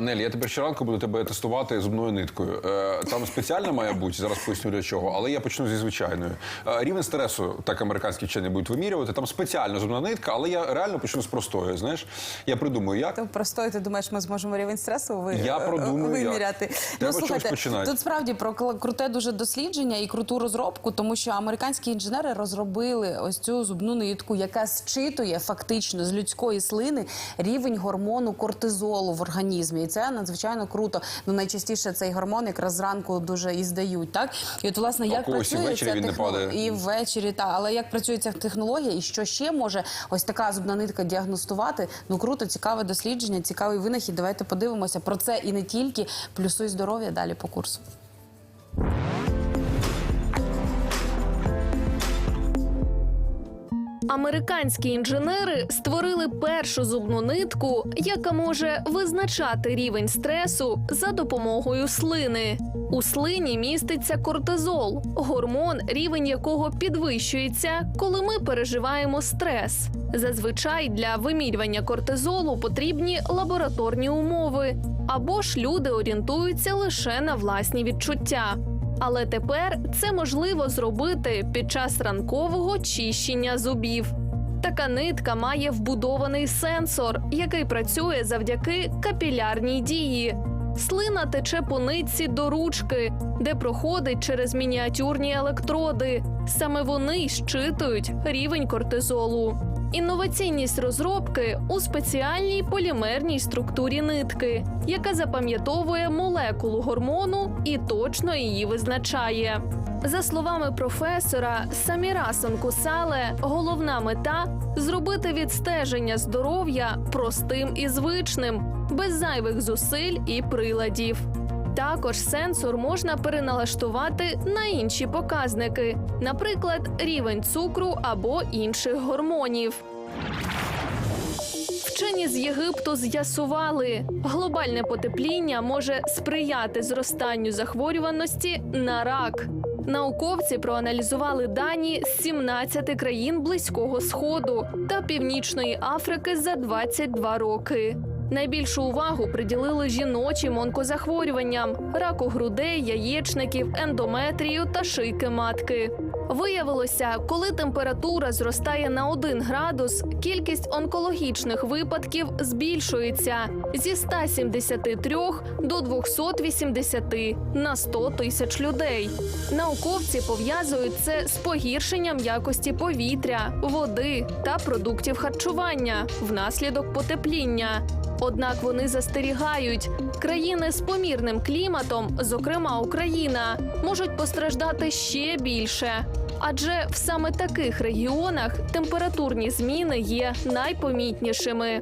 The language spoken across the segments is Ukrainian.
Нелі, я тепер щоранку буду тебе тестувати зубною ниткою. Е, Там спеціальна має бути, зараз поясню для чого, але я почну зі звичайною. Е, Рівень стресу, так американські вчені будуть вимірювати. Там спеціальна зубна нитка, але я реально почну з простої. Знаєш, я придумаю, як. То простою, ти думаєш, ми зможемо рівень стресу ви, Я продумаю, як. виміряти. Треба з чогось тут справді про круте дуже дослідження і круту розробку, тому що американські інженери розробили ось цю зубну нитку, яка зчитує фактично з людської слини рівень гормону кортизолу в організмі. І це надзвичайно круто. Ну найчастіше цей гормон якраз зранку дуже і здають. Так і от власне як когось працює ввечері ця він не технологія падає. і ввечері, та але як працює ця технологія, і що ще може ось така зубна нитка діагностувати? Ну круто, цікаве дослідження, цікавий винахід. Давайте подивимося про це і не тільки. Плюсуй здоров'я далі по курсу. Американські інженери створили першу зубну нитку, яка може визначати рівень стресу за допомогою слини. У слині міститься кортизол, гормон, рівень якого підвищується, коли ми переживаємо стрес. Зазвичай для вимірювання кортизолу потрібні лабораторні умови, або ж люди орієнтуються лише на власні відчуття. Але тепер це можливо зробити під час ранкового чищення зубів. Така нитка має вбудований сенсор, який працює завдяки капілярній дії. Слина тече по нитці до ручки, де проходить через мініатюрні електроди. Саме вони щитують рівень кортизолу. Інноваційність розробки у спеціальній полімерній структурі нитки, яка запам'ятовує молекулу гормону і точно її визначає. За словами професора Саміра Санкусале, головна мета зробити відстеження здоров'я простим і звичним, без зайвих зусиль і приладів. Також сенсор можна переналаштувати на інші показники, наприклад, рівень цукру або інших гормонів. Вчені з Єгипту з'ясували, глобальне потепління може сприяти зростанню захворюваності на рак. Науковці проаналізували дані з 17 країн Близького Сходу та Північної Африки за 22 роки. Найбільшу увагу приділили жіночим онкозахворюванням, раку грудей, яєчників, ендометрію та шийки матки. Виявилося, коли температура зростає на 1 градус, кількість онкологічних випадків збільшується зі 173 до 280 на 100 тисяч людей. Науковці пов'язують це з погіршенням якості повітря, води та продуктів харчування внаслідок потепління. Однак вони застерігають, країни з помірним кліматом, зокрема Україна, можуть постраждати ще більше. Адже в саме таких регіонах температурні зміни є найпомітнішими.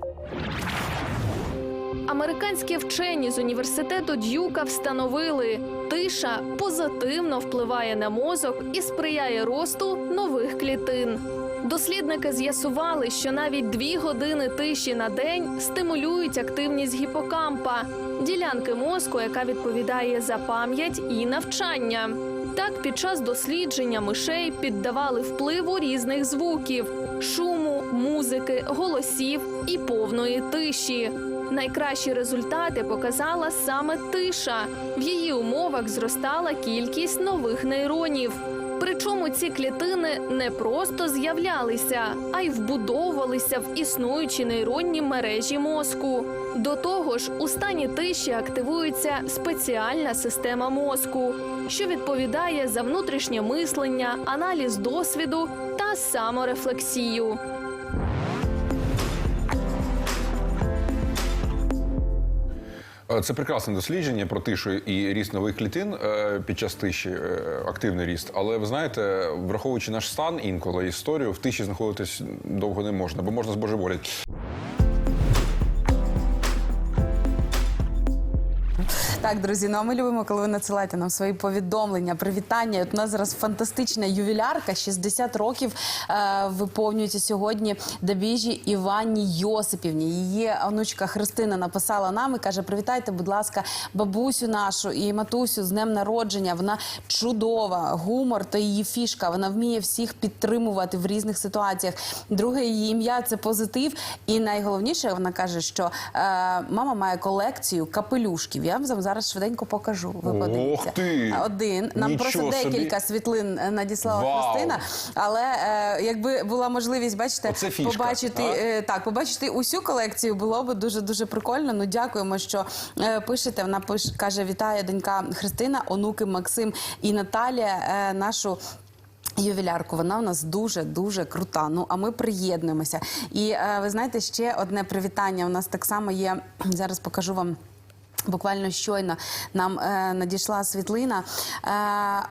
Американські вчені з університету Д'юка встановили, тиша позитивно впливає на мозок і сприяє росту нових клітин. Дослідники з'ясували, що навіть дві години тиші на день стимулюють активність гіпокампа, ділянки мозку, яка відповідає за пам'ять і навчання. Так, під час дослідження мишей піддавали впливу різних звуків: шуму, музики, голосів і повної тиші. Найкращі результати показала саме тиша. В її умовах зростала кількість нових нейронів. Причому ці клітини не просто з'являлися, а й вбудовувалися в існуючі нейронні мережі мозку. До того ж, у стані тиші активується спеціальна система мозку, що відповідає за внутрішнє мислення, аналіз досвіду та саморефлексію. Це прекрасне дослідження про тишу і ріст нових клітин е, під час тиші, е, активний ріст. Але ви знаєте, враховуючи наш стан інколи історію, в тиші знаходитись довго не можна, бо можна збожеволіти. Так, друзі, ну а ми любимо, коли ви надсилаєте нам свої повідомлення, привітання. От у нас зараз фантастична ювілярка, 60 років е, виповнюється сьогодні Дабіжі Іванні Йосипівні. Її онучка Христина написала нам і каже: Привітайте, будь ласка, бабусю нашу і матусю з днем народження. Вона чудова, гумор та її фішка. Вона вміє всіх підтримувати в різних ситуаціях. Друге її ім'я це позитив. І найголовніше, вона каже, що е, мама має колекцію капелюшків. Я вам зараз швиденько покажу. Ви Ох подивіться. ти! Один. Нам Нічого просто собі. декілька світлин е, надіслала Вау! Христина. Але е, якби була можливість, бачите, Оце фішка, побачити а? е, так, побачити усю колекцію було б дуже дуже прикольно. Ну дякуємо, що е, пишете. Вона пиш, каже: вітає донька Христина, онуки Максим і Наталія, е, нашу. Ювілярку, вона у нас дуже дуже крута. Ну а ми приєднуємося. І е, ви знаєте, ще одне привітання. У нас так само є. Зараз покажу вам. Буквально щойно нам е, надійшла світлина.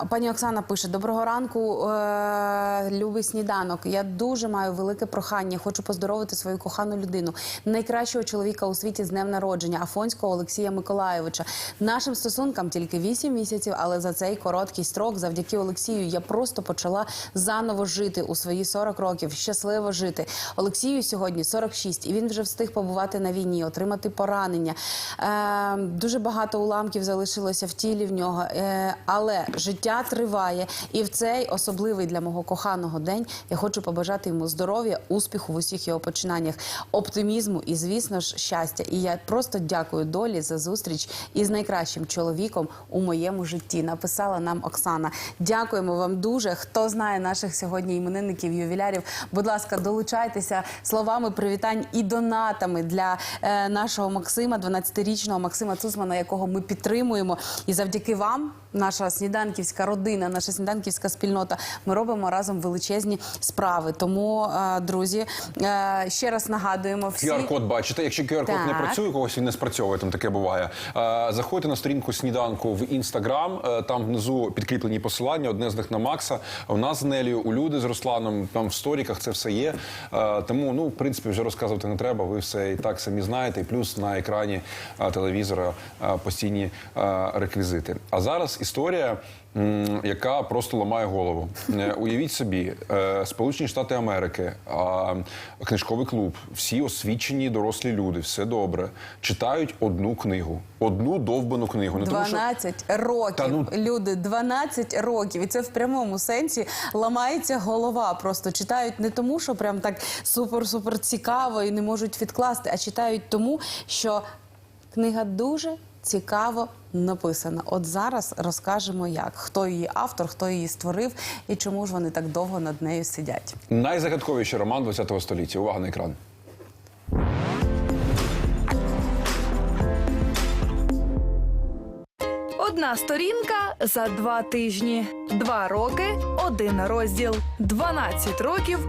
Е, пані Оксана пише: Доброго ранку, е, любий сніданок. Я дуже маю велике прохання. Хочу поздоровити свою кохану людину, найкращого чоловіка у світі з днем народження Афонського Олексія Миколаєвича. Нашим стосункам тільки 8 місяців, але за цей короткий строк, завдяки Олексію, я просто почала заново жити у свої 40 років, щасливо жити. Олексію сьогодні 46, і він вже встиг побувати на війні, отримати поранення. Е, дуже багато уламків залишилося в тілі в нього, е, але життя триває. І в цей особливий для мого коханого день я хочу побажати йому здоров'я, успіху в усіх його починаннях, оптимізму і, звісно ж, щастя. І я просто дякую долі за зустріч із найкращим чоловіком у моєму житті. Написала нам Оксана. Дякуємо вам дуже. Хто знає наших сьогодні іменинників, ювілярів, будь ласка, долучайтеся словами привітань і донатами для е, нашого Максима, 12-річного Максима Цусмана, якого ми підтримуємо. І завдяки вам, наша сніданківська родина, наша сніданківська спільнота, ми робимо разом величезні справи. Тому, е, друзі, е, ще раз нагадуємо всі. QR-код бачите. Якщо QR-код не працює, когось він не спрацьовує, там таке буває. Е, Заходьте на сторінку сніданку в інстаграм. Там внизу підкріплені посилання. Одне з них на Макса. У нас з Нелію, у люди з Русланом. Там в сторіках це все є. Тому, ну, в принципі, вже розказувати не треба. Ви все і так самі знаєте. І плюс на екрані телевізора е, постійні е, реквізити. А зараз історія. Яка просто ламає голову. Е, Уявіть собі, е, Сполучені Штати Америки, книжковий клуб, всі освічені дорослі люди, все добре, читають одну книгу, одну довбану книгу. Не тому, що років. Та ну- Люди, 12 років. І це в прямому сенсі ламається голова. Просто читають не тому, що прям так супер-супер цікаво і не можуть відкласти, а читають тому, що книга дуже цікаво написана. От зараз розкажемо, як хто її автор, хто її створив і чому ж вони так довго над нею сидять. найзагадковіший роман ХХ століття. Увага на екран. Одна сторінка за два тижні, два роки один розділ, 12 років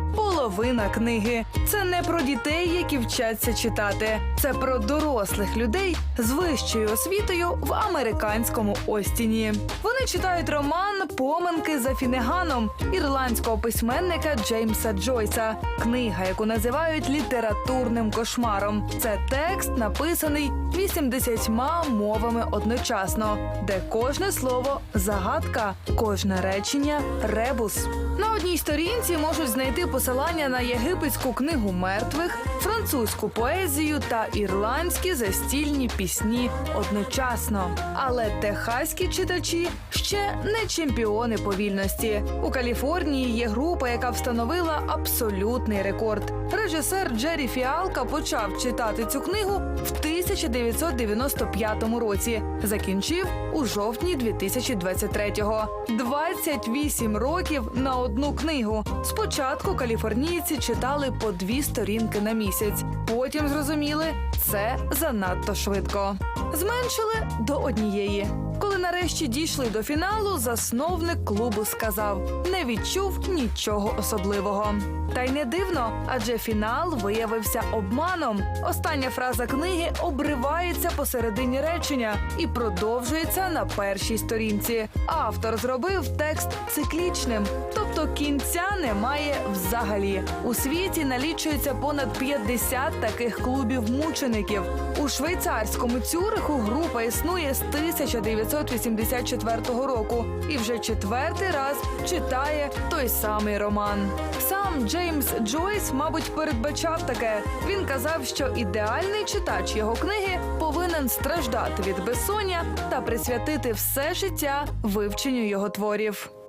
половина книги. Це не про дітей, які вчаться читати. Це про дорослих людей з вищою освітою в американському Остіні. Вони читають роман Поминки за Фінеганом ірландського письменника Джеймса Джойса. Книга, яку називають літературним кошмаром. Це текст, написаний 80 мовами одночасно, де кожне слово загадка, кожне речення ребус. На одній сторінці можуть знайти посилання на єгипетську книгу мертвих, французьку поезію та ірландські застільні пісні одночасно. Але техаські читачі ще не чемпіони повільності. У Каліфорнії є група, яка встановила абсолютний рекорд. Режисер Джері Фіалка почав читати цю книгу в 1995 році. Закінчив у жовтні 2023-го. 28 років на одну книгу. Спочатку каліфорнійці читали по дві сторінки на місяць. Потім зрозуміли, це занадто швидко. Зменшили до однієї. Коли нарешті дійшли до фіналу, засновник клубу сказав: не відчув нічого особливого. Та й не дивно, адже фінал виявився обманом. Остання фраза книги обривається посередині речення і продовжується на першій сторінці. Автор зробив текст циклічним, тобто кінця немає взагалі. У світі налічується понад 50 таких клубів мучеників. Щоденників. У швейцарському Цюриху група існує з 1984 року і вже четвертий раз читає той самий роман. Сам Джеймс Джойс, мабуть, передбачав таке. Він казав, що ідеальний читач його книги повинен страждати від безсоння та присвятити все життя вивченню його творів.